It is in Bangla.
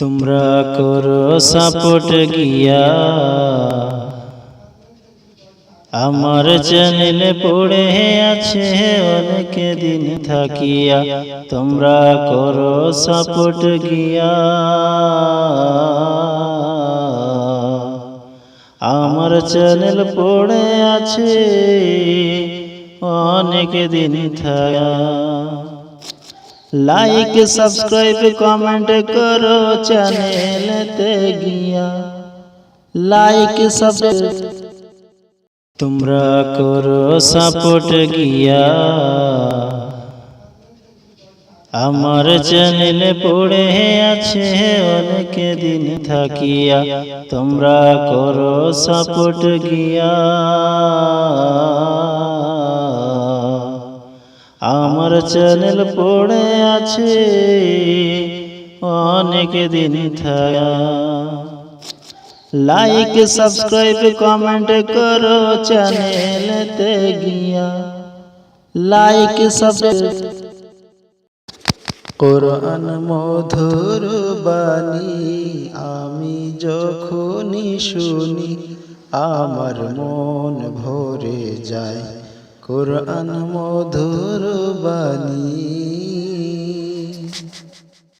তোমরা করো সাপোর্ট গিয়া। আমার চ্যানেলে পড়ে আছে অনেক দিন থাকিয়া। তোমরা করো সাপোর্ট গিয়া। আমার চ্যানেল পড়ে আছে অনেক দিন থাকা লাইক সাবস্ক্রাইব কমেন্ট করো চ্যানেলতে গিয়া লাইক সাবস্ক্রাইব তোমরা করো সাপোর্ট গিয়া আমার চ্যানেলে পড়ে আছে অনেক দিন থাকিয়া তোমরা করো সাপোর্ট গিয়া আমার চ্যানেল পড়ে আছে। অনেক দিন থাকা লাইক সাবস্ক্রাইব কমেন্ট করো চ্যানেলতে গিয়া। লাইক সাবস্ক্রাইব কোরআন মধুর বাণী আমি যখনই শুনি, আমার মন ভরে যায়। কোরআন মধুর বাণী